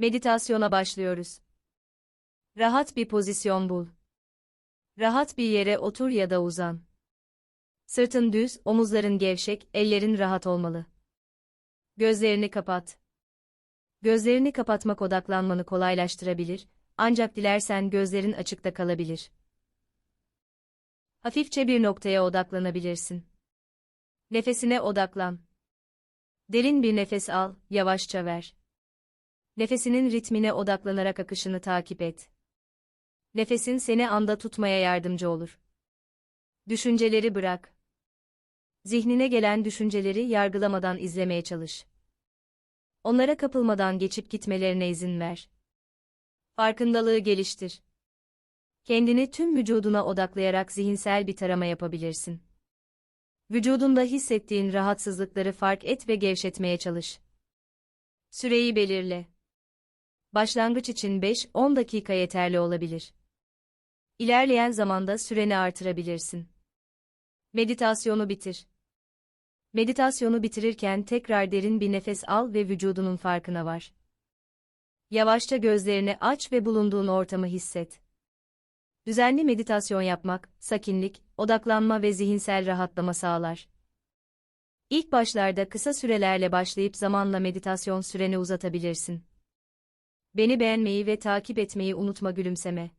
Meditasyona başlıyoruz. Rahat bir pozisyon bul. Rahat bir yere otur ya da uzan. Sırtın düz, omuzların gevşek, ellerin rahat olmalı. Gözlerini kapat. Gözlerini kapatmak odaklanmanı kolaylaştırabilir, ancak dilersen gözlerin açıkta kalabilir. Hafifçe bir noktaya odaklanabilirsin. Nefesine odaklan. Derin bir nefes al, yavaşça ver. Nefesinin ritmine odaklanarak akışını takip et. Nefesin seni anda tutmaya yardımcı olur. Düşünceleri bırak. Zihnine gelen düşünceleri yargılamadan izlemeye çalış. Onlara kapılmadan geçip gitmelerine izin ver. Farkındalığı geliştir. Kendini tüm vücuduna odaklayarak zihinsel bir tarama yapabilirsin. Vücudunda hissettiğin rahatsızlıkları fark et ve gevşetmeye çalış. Süreyi belirle. Başlangıç için 5-10 dakika yeterli olabilir. İlerleyen zamanda süreni artırabilirsin. Meditasyonu bitir. Meditasyonu bitirirken tekrar derin bir nefes al ve vücudunun farkına var. Yavaşça gözlerini aç ve bulunduğun ortamı hisset. Düzenli meditasyon yapmak, sakinlik, odaklanma ve zihinsel rahatlama sağlar. İlk başlarda kısa sürelerle başlayıp zamanla meditasyon süreni uzatabilirsin. Beni beğenmeyi ve takip etmeyi unutma gülümseme.